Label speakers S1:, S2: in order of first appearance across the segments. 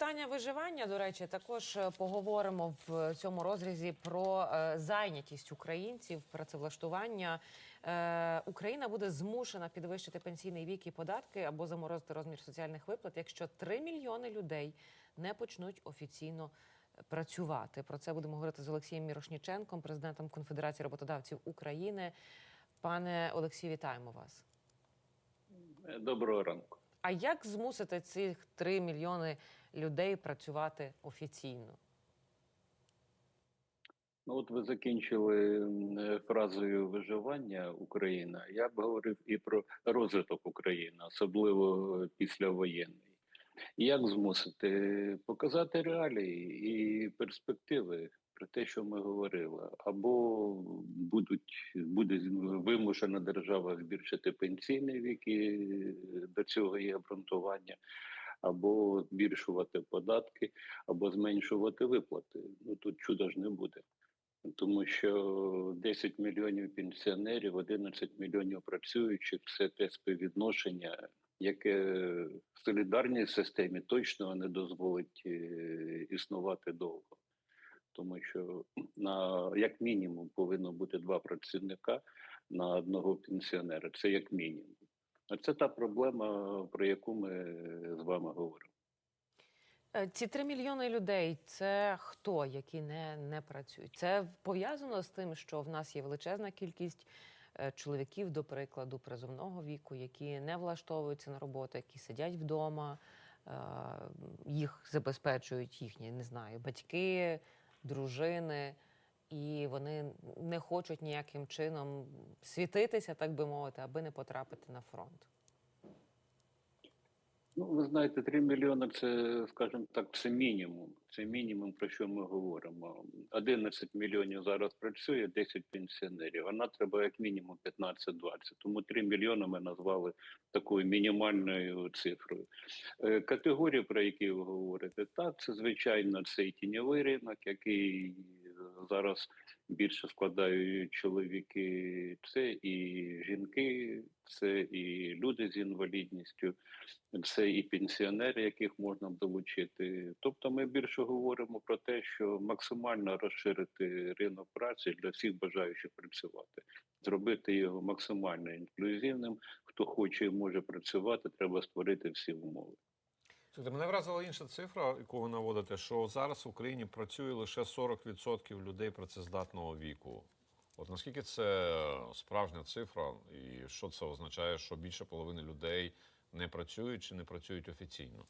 S1: питання виживання, до речі, також е, поговоримо в цьому розрізі про е, зайнятість українців, працевлаштування. Е, Україна буде змушена підвищити пенсійний вік і податки або заморозити розмір соціальних виплат, якщо 3 мільйони людей не почнуть офіційно працювати. Про це будемо говорити з Олексієм Мірошніченком, президентом Конфедерації роботодавців України. Пане Олексію, вітаємо вас.
S2: Доброго ранку.
S1: А як змусити цих 3 мільйони людей працювати офіційно?
S2: Ну от ви закінчили фразою виживання Україна. Я б говорив і про розвиток України, особливо післявоєнний. Як змусити показати реалії і перспективи про те, що ми говорили, або будуть буде вимушена держава збільшити пенсійний вік, і до цього є обґрунтування, або збільшувати податки, або зменшувати виплати. Ну тут чуда ж не буде. Тому що 10 мільйонів пенсіонерів, 11 мільйонів працюючих це те співвідношення, яке в солідарній системі точно не дозволить е, існувати довго. Тому що на як мінімум повинно бути два працівника на одного пенсіонера. Це як мінімум. А це та проблема, про яку ми з вами говоримо.
S1: Е, Ці 3 мільйони людей це хто, які не, не працюють? Це пов'язано з тим, що в нас є величезна кількість е, чоловіків, до прикладу, призовного віку, які не влаштовуються на роботу, які сидять вдома, е, їх забезпечують їхні, не знаю, батьки, дружини, і вони не хочуть ніяким чином світитися, так би мовити, аби не потрапити на фронт.
S2: Ну, ви знаєте, 3 мільйони це, скажімо так, це мінімум. Це мінімум, про що ми говоримо. 11 мільйонів зараз працює, 10 пенсіонерів. А нам треба як мінімум 15-20. Тому 3 мільйони ми назвали такою мінімальною цифрою. Е, Категорії, про які ви говорите, так, це звичайно цей тіньовий ринок, який зараз більше складають чоловіки, це і жінки, це і люди з інвалідністю, це і пенсіонери, яких можна долучити. Тобто, ми більше говоримо про те, що максимально розширити ринок праці для всіх бажаючих працювати, зробити його максимально інклюзивним. Хто хоче і може працювати, треба створити всі умови.
S3: Слухайте, мене вразила інша цифра, яку ви наводите, що зараз в Україні працює лише 40% людей працездатного віку. От наскільки це справжня цифра, і що це означає, що більше половини людей не працюють чи не працюють офіційно?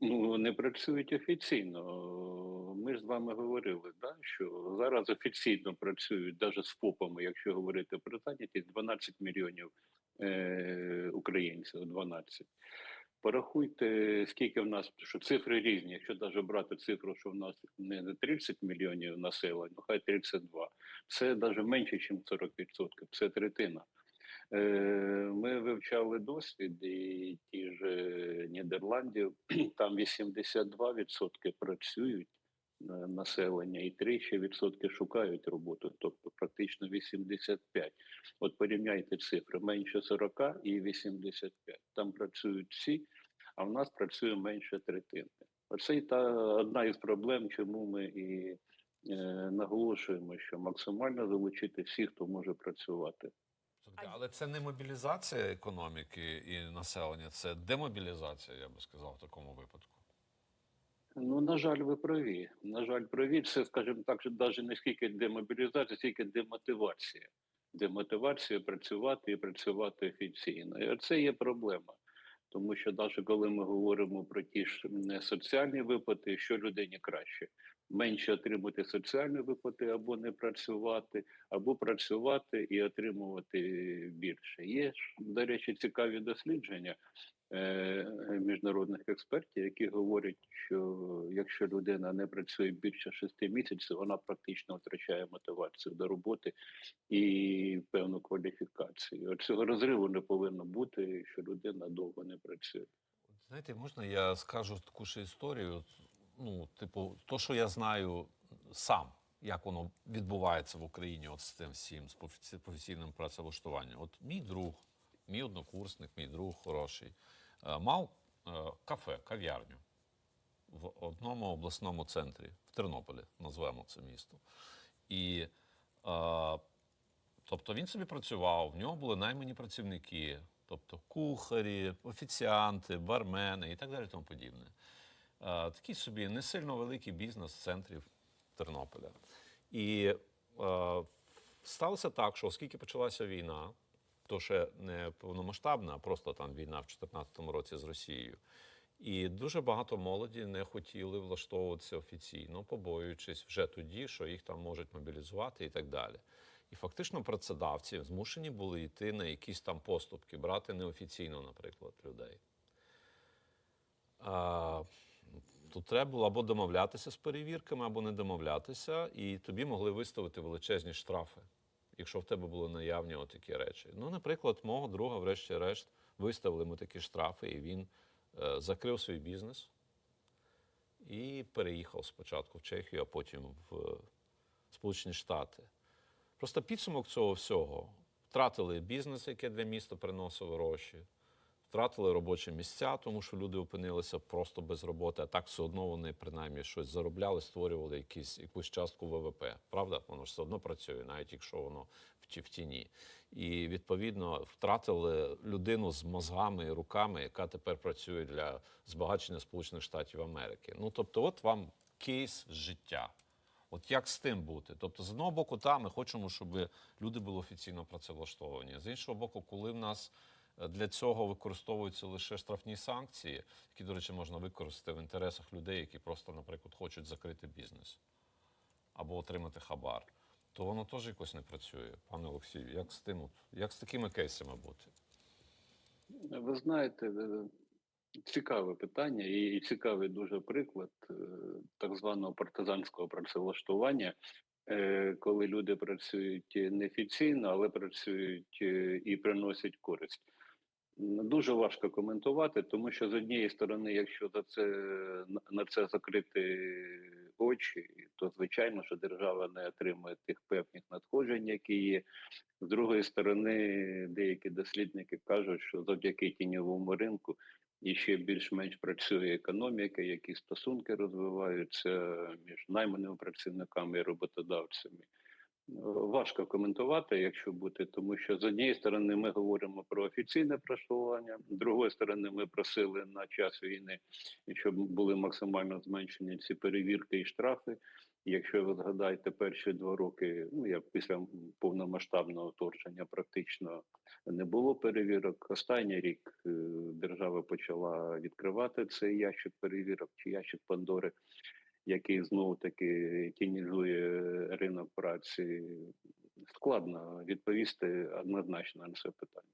S2: Ну не працюють офіційно. Ми ж з вами говорили, да, що зараз офіційно працюють навіть з ФОПами, якщо говорити про зайнятість, 12 мільйонів е, українців. 12. Порахуйте, скільки в нас, що цифри різні. Якщо навіть брати цифру, що в нас не 30 мільйонів населення, ну хай 32. Це навіть менше, ніж 40%. Це третина. Е, Ми вивчали досвід і ті ж е, Нідерландів, там 82% працюють населення, і 3 ще відсотки шукають роботу, тобто практично 85. От порівняйте цифри менше 40 і 85. Там працюють всі, а в нас працює менше третини. Оце і та одна із проблем, чому ми і е, наголошуємо, що максимально залучити всіх, хто може працювати.
S3: Але це не мобілізація економіки і населення, це демобілізація, я би сказав, в такому випадку.
S2: Ну, на жаль, ви праві. На жаль, праві. Це, скажімо так, що навіть не скільки демотивація, скільки демотивація. Демотивація працювати і працювати офіційно. І це є проблема. Тому що навіть коли ми говоримо про ті ж соціальні виплати, що людині краще? Менше отримати соціальні виплати або не працювати, або працювати і отримувати більше. Є ж, до речі, цікаві дослідження міжнародних експертів, які говорять, що якщо людина не працює більше шести місяців, вона практично втрачає мотивацію до роботи і певну кваліфікацію. Цього розриву не повинно бути, що людина довго не працює.
S3: Знаєте, можна я скажу таку ще історію? Ну, типу, то, що я знаю сам, як воно відбувається в Україні, от з тим всім, з професі- професійним працевлаштуванням. От мій друг, мій однокурсник, мій друг хороший, е, мав е, кафе, кав'ярню. в одному обласному центрі, в Тернополі, назвемо це місто. І, е, тобто він собі працював, в нього були наймані працівники, тобто кухарі, офіціанти, бармени і так далі тому подібне. Е, такий собі не сильно великий бізнес в центрі Тернополя. І е, сталося так, що оскільки почалася війна, то ще не повномасштабна, а просто там війна в 2014 році з Росією. І дуже багато молоді не хотіли влаштовуватися офіційно, побоюючись вже тоді, що їх там можуть мобілізувати і так далі. І фактично працедавці змушені були йти на якісь там поступки, брати неофіційно, наприклад, людей. А, тут треба було або домовлятися з перевірками, або не домовлятися, і тобі могли виставити величезні штрафи, якщо в тебе були наявні отакі речі. Ну, наприклад, мого друга, врешті-решт, виставили ми такі штрафи, і він е, закрив свій бізнес і переїхав спочатку в Чехію, а потім в Сполучені Штати. Просто підсумок цього всього втратили бізнес, який для міста приносив гроші, втратили робочі місця, тому що люди опинилися просто без роботи, а так все одно вони принаймні щось заробляли, створювали якісь, якусь частку ВВП. Правда, воно ж все одно працює, навіть якщо воно в, ті- в тіні. І відповідно втратили людину з мозгами і руками, яка тепер працює для збагачення Сполучених Штатів Америки. Ну тобто, от вам кейс життя. От як з тим бути? Тобто, з одного боку, та ми хочемо, щоб люди були офіційно працевлаштовані. З іншого боку, коли в нас для цього використовуються лише штрафні санкції, які, до речі, можна використати в інтересах людей, які просто, наприклад, хочуть закрити бізнес або отримати хабар, то воно теж якось не працює. Пане Олексію, як з тим, як з такими кейсами бути?
S2: Ви знаєте, е, цікаве питання і цікавий дуже приклад е, так званого партизанського працевлаштування, е, коли люди працюють неофіційно, але працюють і приносять користь. Дуже важко коментувати, тому що з однієї сторони, якщо за це на це закрити очі, то звичайно, що держава не отримує тих певних надходжень, які є. З другої сторони, деякі дослідники кажуть, що завдяки тіньовому ринку і ще більш-менш працює економіка, які стосунки розвиваються між найманими працівниками і роботодавцями. Важко коментувати, якщо бути, тому що з однієї сторони ми говоримо про офіційне працювання, з другої сторони, ми просили на час війни, щоб були максимально зменшені ці перевірки і штрафи. Якщо ви згадаєте перші два роки, ну я після повномасштабного вторгнення практично не було перевірок. Останній рік е, держава почала відкривати цей ящик перевірок чи ящик Пандори, який знову таки тінізує ринок праці. Складно відповісти однозначно на це питання.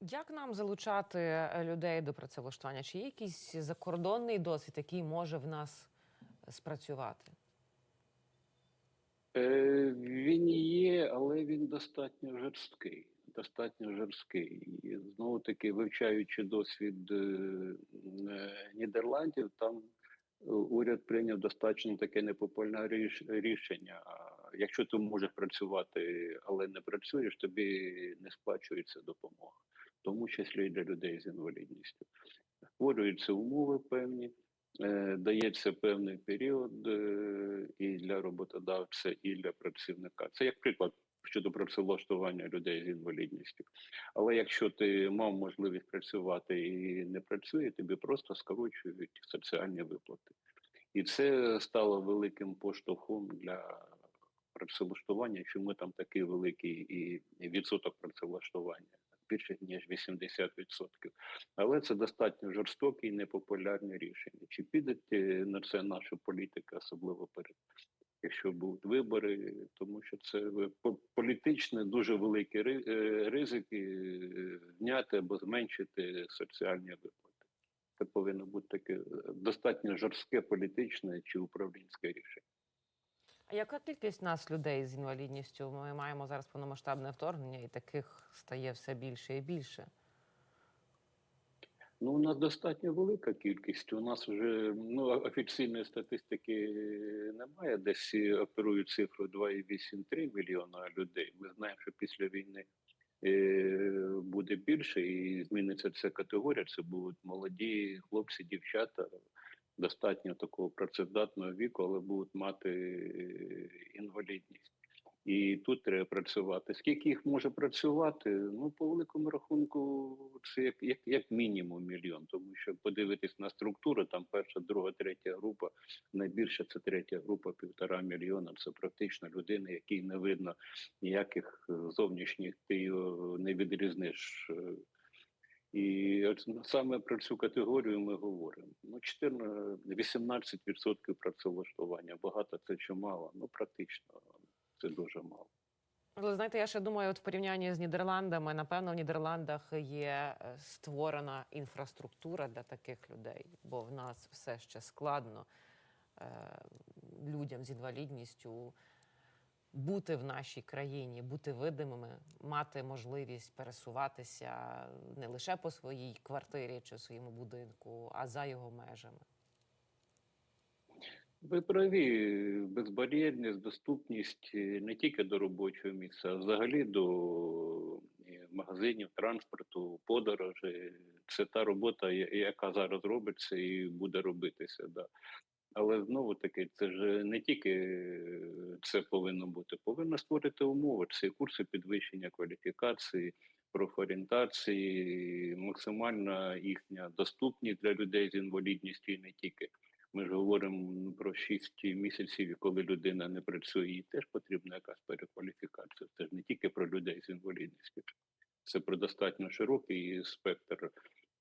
S1: Як нам залучати е, людей до працевлаштування? Чи є якийсь закордонний досвід, який може в нас е, спрацювати?
S2: Е, він є, але він достатньо жорсткий. Достатньо жорсткий. І знову таки, вивчаючи досвід е, е, Нідерландів, там уряд прийняв достатньо таке непопулярне ріш- рішення. Якщо ти можеш працювати, але не працюєш, тобі не сплачується допомога, в тому числі і для людей з інвалідністю. Створюються умови певні, е, дається певний період е, і для роботодавця, і для працівника. Це як приклад щодо працевлаштування людей з інвалідністю. Але якщо ти мав можливість працювати і не працює, тобі просто скорочують соціальні виплати. І це стало великим поштовхом для працевлаштування, чому там такий великий і відсоток працевлаштування. Більше ніж 80%. Але це достатньо жорстоке і непопулярне рішення. Чи піде на це наша політика, особливо перед якщо будуть вибори, тому що це політичне дуже великі е, ризики е, зняти або зменшити соціальні виплати. Це повинно бути таке е, достатньо жорстке політичне чи управлінське рішення.
S1: А яка кількість нас, людей з інвалідністю? Ми маємо зараз повномасштабне вторгнення, і таких стає все більше і більше.
S2: Ну, у нас достатньо велика кількість. У нас вже ну, офіційної статистики немає. Десь оперують цифру 2,8-3 мільйона людей. Ми знаємо, що після війни е, буде більше і зміниться ця категорія. Це будуть молоді хлопці, дівчата достатньо такого працездатного віку, але будуть мати е, інвалідність. І тут треба працювати. Скільки їх може працювати? Ну, по великому рахунку, це як, як, як мінімум мільйон, тому що подивитись на структуру, там перша, друга, третя група, найбільше це третя група, півтора мільйона. Це практично людина, якій не видно ніяких е, зовнішніх, ти його не відрізниш. і саме про цю категорію ми говоримо. Ну, 14, 18% працевлаштування. Багато це чи мало? Ну, практично це дуже мало.
S1: Але знаєте, я ще думаю, от в порівнянні з Нідерландами, напевно, в Нідерландах є е, створена інфраструктура для таких людей, бо в нас все ще складно е, людям з інвалідністю бути в нашій країні, бути видимими, мати можливість пересуватися не лише по своїй квартирі чи своєму будинку, а за його межами.
S2: Ви праві, безбар'єрність, доступність е, не тільки до робочого місця, а взагалі до е, магазинів, транспорту, подорожей. Це та робота, яка зараз робиться і буде робитися. Да. Але знову таки, це ж не тільки е, це повинно бути, повинно створити умови. Це курси підвищення кваліфікації, профорієнтації, максимальна їхня доступність для людей з інвалідністю і не тільки. Ми ж говоримо про 6 місяців, коли людина не працює, їй теж потрібна якась перекваліфікація. Це ж не тільки про людей з інвалідністю, це про достатньо широкий спектр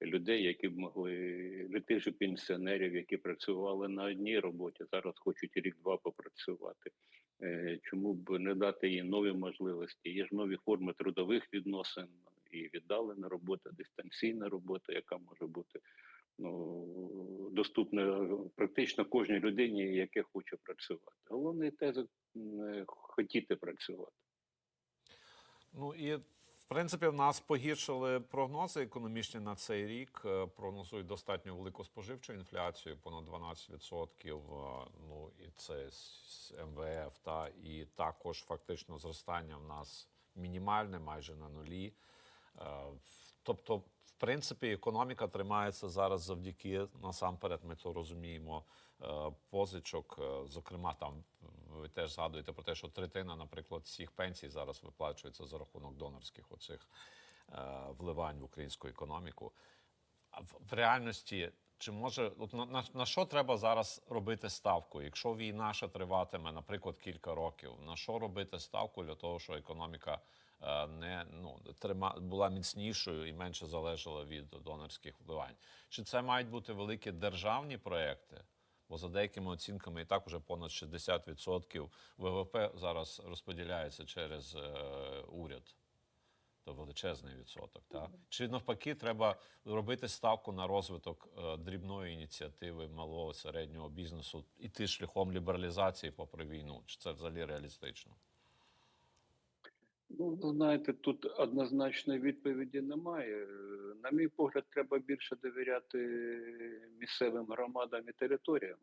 S2: людей, які б могли тих же пенсіонерів, які працювали на одній роботі, зараз хочуть рік-два попрацювати. Е, Чому б не дати їм нові можливості? Є ж нові форми трудових відносин, і віддалена робота, дистанційна робота, яка може бути ну, доступна практично кожній людині, яка хоче працювати. Головне теза хотіти працювати.
S3: Ну і в принципі в нас погіршили прогнози економічні на цей рік. Е, Прогнозують достатньо велику споживчу інфляцію, понад 12%. е, Ну і це МВФ, та і також фактично зростання в нас мінімальне, майже на нулі. Тобто, в принципі, економіка тримається зараз завдяки насамперед, ми то розуміємо, е, позичок. Е, Зокрема, там ви теж згадуєте про те, що третина, наприклад, всіх пенсій зараз виплачується за рахунок донорських оцих е, вливань в українську економіку. А в, реальності, чи може от на, на, на що треба зараз робити ставку? Якщо війна ще триватиме, наприклад, кілька років, на що робити ставку для того, щоб економіка не ну трима була міцнішою і менше залежала від донорських вливань? Чи це мають бути великі державні проекти? Бо за деякими оцінками і так уже понад 60% ВВП зараз розподіляється через е, уряд. То величезний відсоток. Так? Чи навпаки, треба робити ставку на розвиток е, дрібної ініціативи малого середнього бізнесу, іти шляхом лібералізації попри війну? Чи це взагалі реалістично?
S2: Ну, ви знаєте, тут однозначної відповіді немає. Е, На мій погляд, треба більше довіряти місцевим громадам і територіям,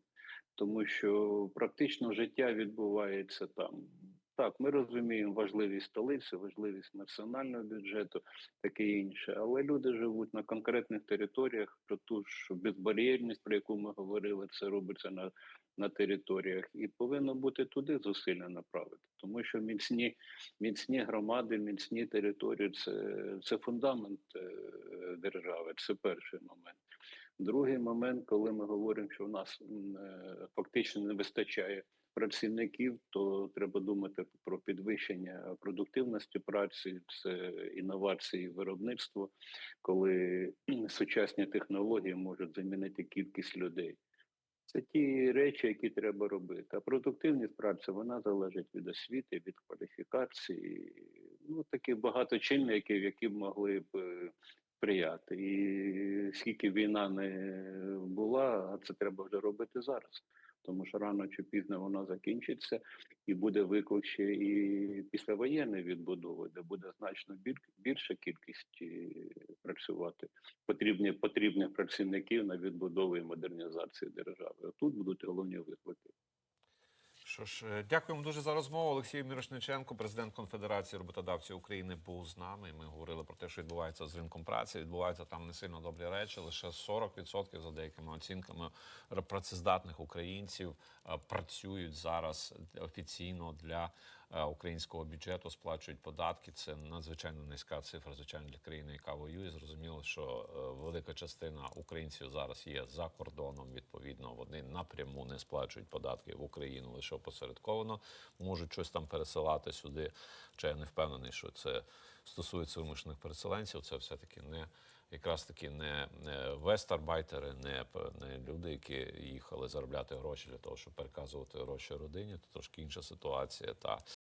S2: тому що практично життя відбувається там. Так, ми розуміємо важливість столиці, важливість національного бюджету, таке інше, але люди живуть на конкретних територіях, про ту ж безбар'єрність, про яку ми говорили, це робиться на, на територіях, і повинно бути туди зусилля направити, тому що міцні міцні громади, міцні території це, це фундамент е, держави. Це перший момент. Другий момент, коли ми говоримо, що в нас е, фактично не вистачає працівників, то треба думати про підвищення продуктивності праці, це інновації виробництво, коли сучасні технології можуть замінити кількість людей. Це ті речі, які треба робити. А продуктивність праці вона залежить від освіти, від кваліфікації. Ну такі багато чинників, які б могли б е, сприяти. І скільки війна не була, а це треба вже робити зараз. Тому що рано чи пізно вона закінчиться і буде виклик ще і післявоєнної відбудови, де буде значно більша кількість е, працювати потрібні потрібних працівників на відбудову і модернізацію держави. Тут будуть головні виклики.
S3: Що ж, е, дякуємо дуже за розмову. Олексій Мірошниченко, президент Конфедерації роботодавців України, був з нами. Ми говорили про те, що відбувається з ринком праці. Відбуваються там не сильно добрі речі. Лише 40% за деякими оцінками працездатних українців е, працюють зараз офіційно для українського бюджету, сплачують податки. Це надзвичайно низька цифра, звичайно, для країни, яка воює. Зрозуміло, що е, велика частина українців зараз є за кордоном. Відповідно, вони напряму не сплачують податки в Україну, лише опосередковано можуть щось там пересилати сюди. Чи я не впевнений, що це стосується вимушених переселенців. Це все таки не. Якраз таки не, вестарбайтери, не, не люди, які їхали заробляти гроші для того, щоб переказувати гроші родині. Це трошки інша ситуація. Та